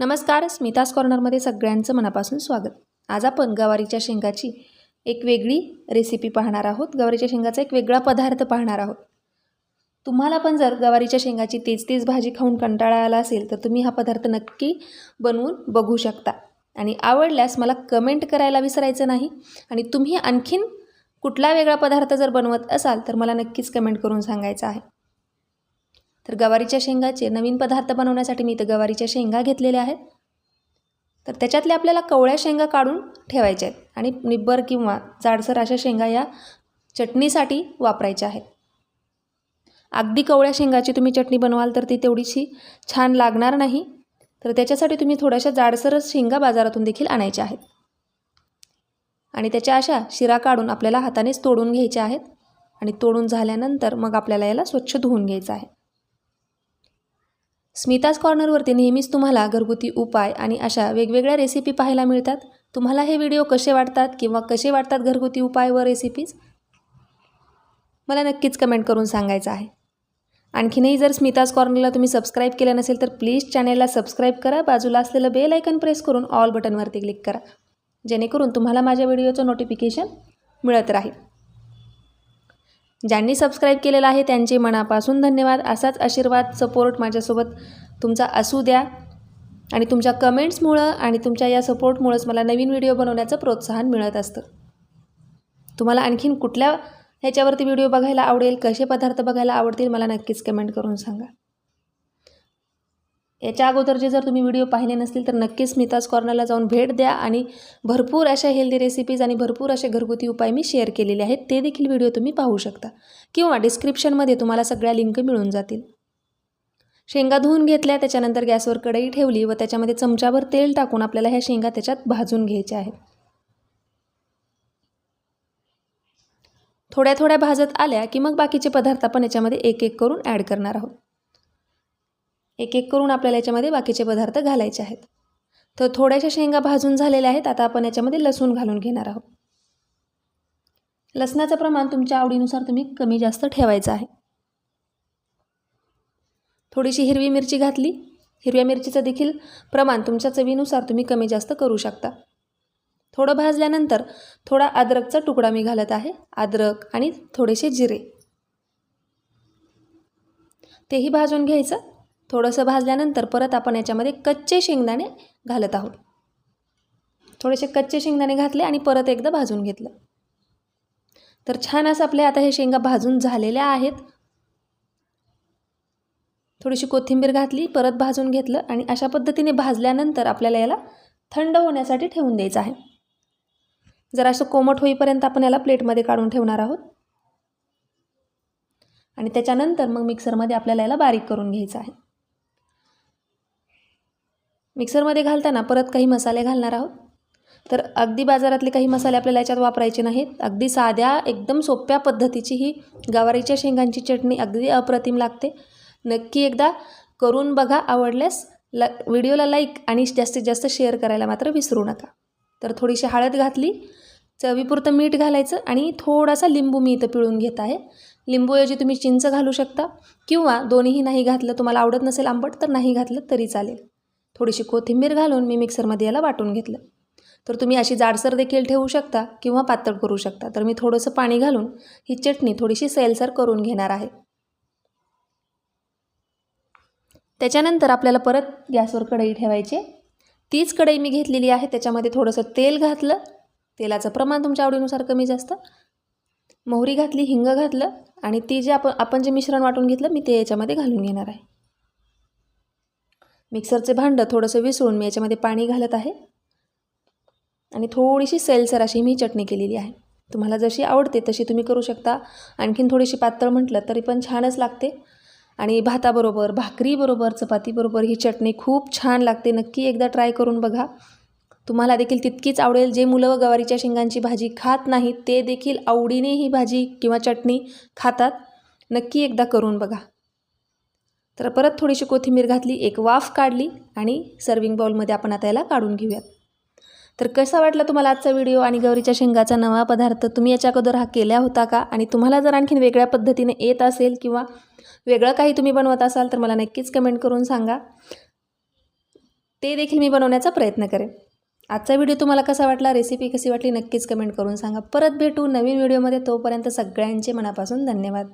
नमस्कार स्मितास कॉर्नरमध्ये सगळ्यांचं मनापासून स्वागत. आज आपण गवारीच्या शेंगाची एक वेगळी रेसिपी पाहणार आहोत. गवारीच्या शेंगाचा एक वेगळा पदार्थ पाहणार आहोत. तुम्हाला पण जर गवारीच्या शेंगाची तेच तेच भाजी खाऊन कंटाळा आला असेल तर तुम्ही हा पदार्थ नक्की बनवून बघू शकता. आणि आवडल्यास मला कमेंट करायला विसरायचं नाही. आणि तुम्ही आणखीन कुठला वेगळा पदार्थ जर बनवत असाल तर मला नक्कीच कमेंट करून सांगायचं आहे. तर गवारीच्या शेंगाचे नवीन पदार्थ बनवण्यासाठी मी इथं गवारीच्या शेंगा घेतलेल्या आहेत. तर त्याच्यातल्या आपल्याला कवळ्या शेंगा काढून ठेवायच्या आहेत आणि निब्बर किंवा जाडसर अशा शेंगा या चटणीसाठी वापरायच्या आहेत. अगदी कवळ्या शेंगाची तुम्ही चटणी बनवाल तर ती तेवढीशी छान लागणार नाही. तर त्याच्यासाठी तुम्ही थोड्याशा जाडसरच शेंगा बाजारातून देखील आणायच्या आहेत. आणि त्याच्या अशा शिरा काढून आपल्याला हातानेच तोडून घ्यायच्या आहेत. आणि तोडून झाल्यानंतर मग आपल्याला याला स्वच्छ धुवून घ्यायचं आहे. स्मिताज कॉर्नरवरती नेहमीच तुम्हाला घरगुती उपाय आणि अशा वेगवेगळ्या रेसिपी पाहायला मिळतात. तुम्हाला हे व्हिडिओ कसे वाटतात किंवा कसे वाटतात घरगुती उपाय व रेसिपीज मला नक्कीच कमेंट करून सांगायचं आहे. आणखीनही जर स्मिताज कॉर्नरला तुम्ही सबस्क्राईब केलं नसेल तर प्लीज चॅनेलला सबस्क्राईब करा. बाजूला असलेलं बेल आयकन प्रेस करून ऑल बटनवरती क्लिक करा. जेणेकरून तुम्हाला माझ्या व्हिडिओचं नोटिफिकेशन मिळत राहील. ज्यांनी सबस्क्राईब केलेलं आहे त्यांचे मनापासून धन्यवाद. असाच आशीर्वाद सपोर्ट माझ्यासोबत तुमचा असू द्या. आणि तुमच्या कमेंट्समुळं आणि तुमच्या या सपोर्टमुळंच मला नवीन व्हिडिओ बनवण्याचं प्रोत्साहन मिळत असतं. तुम्हाला आणखीन कुठल्या ह्याच्यावरती व्हिडिओ बघायला आवडेल कसे पदार्थ बघायला आवडतील मला नक्कीच कमेंट करून सांगा. याच्या अगोदरचे जर तुम्ही व्हिडिओ पाहिले नसतील तर नक्कीच स्मिताज कॉर्नरला जाऊन भेट द्या आणि भरपूर अशा हेल्दी रेसिपीज आणि भरपूर असे घरगुती उपाय मी शेअर केलेले आहेत. ते देखील व्हिडिओ तुम्ही पाहू शकता. किंवा डिस्क्रिप्शनमध्ये तुम्हाला सगळ्या लिंक मिळून जातील. शेंगा धुवून घेतल्या त्याच्यानंतर गॅसवर कढई ठेवली व त्याच्यामध्ये चमच्याभर तेल टाकून आपल्याला ह्या शेंगा त्याच्यात भाजून घ्यायच्या आहेत. थोड्या थोड्या भाजत आल्या की मग बाकीचे पदार्थ आपण याच्यामध्ये एक एक करून ॲड करणार आहोत. एक एक करून आपल्याला याच्यामध्ये बाकीचे पदार्थ घालायचे आहेत. तर थोड्याशा शेंगा भाजून झालेल्या आहेत आता आपण याच्यामध्ये लसूण घालून घेणार आहोत. लसणाचं प्रमाण तुमच्या आवडीनुसार तुम्ही कमी जास्त ठेवायचं आहे. थोडीशी हिरवी मिरची घातली. हिरव्या मिरचीचं देखील प्रमाण तुमच्या चवीनुसार तुम्ही कमी जास्त करू शकता. थोडं भाजल्यानंतर थोडा अद्रकचा तुकडा मी घालत आहे. अद्रक आणि थोडेसे जिरे. तेही भाजून घ्यायचं. थोडंसं भाजल्यानंतर परत आपण याच्यामध्ये कच्चे शेंगदाणे घालत आहोत. थोडेसे कच्चे शेंगदाणे घातले आणि परत एकदा भाजून घेतलं. तर छान असं आपल्या आता हे शेंगा भाजून झालेल्या आहेत. थोडीशी कोथिंबीर घातली परत भाजून घेतलं आणि अशा पद्धतीने भाजल्यानंतर आपल्याला याला थंड होण्यासाठी ठेवून द्यायचं आहे. जरा असं कोमट होईपर्यंत आपण याला प्लेटमध्ये काढून ठेवणार आहोत. आणि त्याच्यानंतर मग मिक्सरमध्ये आपल्याला याला बारीक करून घ्यायचं आहे. मिक्सरमध्ये घालताना परत काही मसाले घालणार आहोत. तर अगदी बाजारातले काही मसाले आपल्याला याच्यात वापरायचे नाहीत. अगदी साध्या एकदम सोप्या पद्धतीची ही गवारीच्या शेंगांची चटणी अगदी अप्रतिम लागते. नक्की एकदा करून बघा आवडल्यास ल व्हिडिओला लाईक आणि जास्तीत जास्त शेअर करायला मात्र विसरू नका. तर थोडीशी हळद घातली चवीपुरतं मीठ घालायचं आणि थोडासा लिंबू मी इथं पिळून घेत आहे. लिंबूऐवजी तुम्ही चिंच घालू शकता किंवा दोन्हीही नाही घातलं तुम्हाला आवडत नसेल आंबट तर नाही घातलं तरी चालेल. थोडीशी कोथिंबीर घालून मी मिक्सरमध्ये याला वाटून घेतलं. तर तुम्ही अशी जाडसर देखील ठेवू शकता किंवा पातळ करू शकता. तर मी थोडंसं पाणी घालून ही चटणी थोडीशी सैलसर करून घेणार आहे. त्याच्यानंतर आपल्याला परत गॅसवर कढई ठेवायची तीच कढई मी घेतलेली आहे. त्याच्यामध्ये थोडंसं तेल घातलं. तेलाचं प्रमाण तुमच्या आवडीनुसार कमी जास्त. मोहरी घातली हिंग घातलं आणि ती जे आपण आपण जे मिश्रण वाटून घेतलं मी ते याच्यामध्ये घालून घेणार आहे. मिक्सरचे भांडं थोडंसं विसळून मी याच्यामध्ये पाणी घालत आहे. आणि थोडीशी सैलसर अशी मी चटणी केलेली आहे. तुम्हाला जशी आवडते तशी तुम्ही करू शकता. आणखीन थोडीशी पातळ म्हटलं तरी पण छानच लागते. आणि भाताबरोबर भाकरीबरोबर चपातीबरोबर ही चटणी खूप छान लागते. नक्की एकदा ट्राय करून बघा. तुम्हाला देखील तितकीच आवडेल जे मुलं गवारीच्या शेंगांची भाजी खात नाहीत ते देखील आवडीने ही भाजी किंवा चटणी खातात. नक्की एकदा करून बघा. तर परत थोडीशी कोथिंबीर घातली एक वाफ काढली आणि सर्विंग बाउलमध्ये आपण आता याला काढून घेऊयात. तर कसा वाटला तुम्हाला आजचा व्हिडिओ आणि गौरीच्या शेंगाचा नवा पदार्थ? तुम्ही याच्या अगोदर हा केला होता का? आणि तुम्हाला जर आणखीन वेगळ्या पद्धतीने येत असेल किंवा वेगळं काही तुम्ही बनवत असाल तर मला नक्कीच कमेंट करून सांगा. ते देखील मी बनवण्याचा प्रयत्न करेन. आजचा व्हिडिओ तुम्हाला कसा वाटला रेसिपी कशी वाटली नक्कीच कमेंट करून सांगा. परत भेटू नवीन व्हिडिओमध्ये तोपर्यंत सगळ्यांचे मनापासून धन्यवाद.